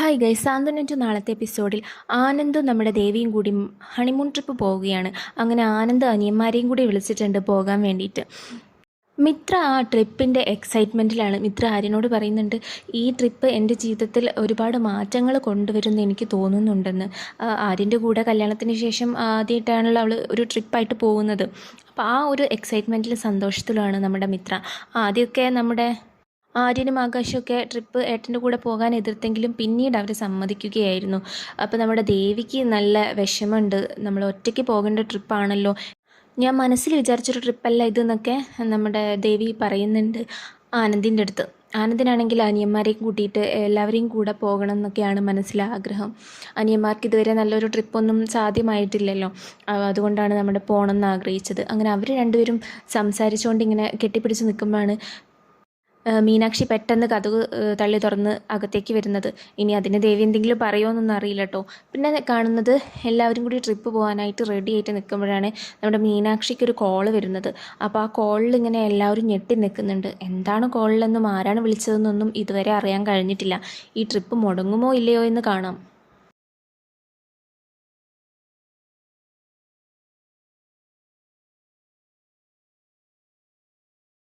Hi ഗൈ സാന്ത്വനന്റെ നാളത്തെ എപ്പിസോഡിൽ ആനന്ദും നമ്മുടെ ദേവിയും കൂടി ഹണിമൂൺ ട്രിപ്പ് പോവുകയാണ്. അങ്ങനെ ആനന്ദ് അനിയന്മാരെയും കൂടി വിളിച്ചിട്ടുണ്ട് പോകാൻ വേണ്ടിയിട്ട്. മിത്ര ആ ട്രിപ്പിന്റെ എക്സൈറ്റ്മെന്റിലാണ് മിത്ര ആര്യനോട് പറയുന്നുണ്ട് ഈ ട്രിപ്പ് എന്റെ ജീവിതത്തിൽ ഒരുപാട് മാറ്റങ്ങൾ കൊണ്ടുവരുമെന്ന് എനിക്ക് തോന്നുന്നുണ്ടെന്ന്. ആര്യന്റെ കൂടെ കല്യാണത്തിന് ശേഷം ആദ്യമായിട്ടാണല്ലോ അവൾ ഒരു ട്രിപ്പായിട്ട് പോകുന്നത്. അപ്പോൾ ആ ഒരു എക്സൈറ്റ്മെന്റിലും സന്തോഷത്തിലുമാണ് നമ്മുടെ മിത്ര. ആദ്യമൊക്കെ നമ്മുടെ ആര്യനും ആകാശമൊക്കെ ട്രിപ്പ് ഏട്ടന്റെ കൂടെ പോകാൻ എതിർത്തെങ്കിലും പിന്നീട് അവർ സമ്മതിക്കുകയായിരുന്നു. അപ്പോൾ നമ്മുടെ ദേവിക്ക് നല്ല വിഷമമുണ്ട്. നമ്മൾ ഒറ്റയ്ക്ക് പോകേണ്ട ട്രിപ്പാണല്ലോ ഞാൻ മനസ്സിൽ വിചാരിച്ചൊരു ട്രിപ്പല്ല ഇതെന്നൊക്കെ നമ്മുടെ ദേവി പറയുന്നുണ്ട് ആനന്ദിന്റെ അടുത്ത്. ആനന്ദിനാണെങ്കിൽ അനിയന്മാരെയും കൂട്ടിയിട്ട് എല്ലാവരെയും കൂടെ പോകണം എന്നൊക്കെയാണ് മനസ്സിലെ ആഗ്രഹം. അനിയന്മാർക്ക് ഇതുവരെ നല്ലൊരു ട്രിപ്പൊന്നും സാധ്യമായിട്ടില്ലല്ലോ. അതുകൊണ്ടാണ് നമ്മുടെ പോകണം എന്ന് ആഗ്രഹിച്ചത്. അങ്ങനെ അവർ രണ്ടുപേരും സംസാരിച്ചുകൊണ്ട് ഇങ്ങനെ കെട്ടിപ്പിടിച്ച് നിൽക്കുമ്പോഴാണ് മീനാക്ഷി പെട്ടെന്ന് കഥക് തള്ളി തുറന്ന് അകത്തേക്ക് വരുന്നത്. ഇനി അതിന് ദേവി എന്തെങ്കിലും പറയുമോയെന്നൊന്നും അറിയില്ല കേട്ടോ പിന്നെ കാണുന്നത് എല്ലാവരും കൂടി ട്രിപ്പ് പോകാനായിട്ട് റെഡി ആയിട്ട് നിൽക്കുമ്പോഴാണ് നമ്മുടെ മീനാക്ഷിക്ക് ഒരു കോൾ വരുന്നത്. അപ്പോൾ ആ കോളിൽ ഇങ്ങനെ എല്ലാവരും ഞെട്ടി നിൽക്കുന്നുണ്ട്. എന്താണ് കോളിലെന്നും ആരാണ് വിളിച്ചതെന്നൊന്നും ഇതുവരെ അറിയാൻ കഴിഞ്ഞിട്ടില്ല. ഈ ട്രിപ്പ് മുടങ്ങുമോ ഇല്ലയോ എന്ന് കാണാം.